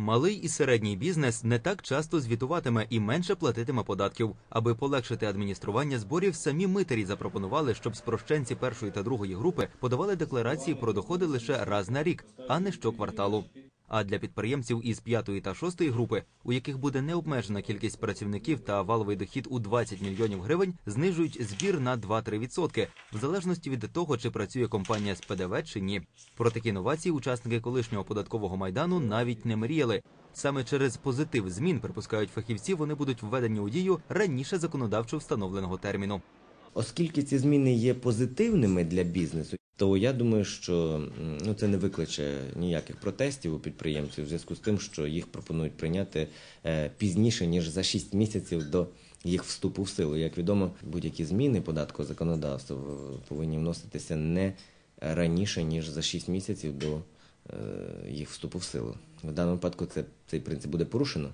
Малий і середній бізнес не так часто звітуватиме і менше платитиме податків. Аби полегшити адміністрування зборів, самі митарі запропонували, щоб спрощенці першої та другої групи подавали декларації про доходи лише раз на рік, а не щокварталу. А для підприємців із п'ятої та шостої групи, у яких буде необмежена кількість працівників та валовий дохід у 20 мільйонів гривень, знижують збір на 2-3%, в залежності від того, чи працює компанія з ПДВ чи ні. Про такі новації учасники колишнього податкового майдану навіть не мріяли. Саме через позитив змін, припускають фахівці, вони будуть введені у дію раніше законодавчо встановленого терміну. Оскільки ці зміни є позитивними для бізнесу, то я думаю, що ну, це не викличе ніяких протестів у підприємців в зв'язку з тим, що їх пропонують прийняти е, пізніше, ніж за 6 місяців до їх вступу в силу. Як відомо, будь-які зміни податкового законодавства повинні вноситися не раніше, ніж за 6 місяців до е, їх вступу в силу. В даному випадку це, цей принцип буде порушено.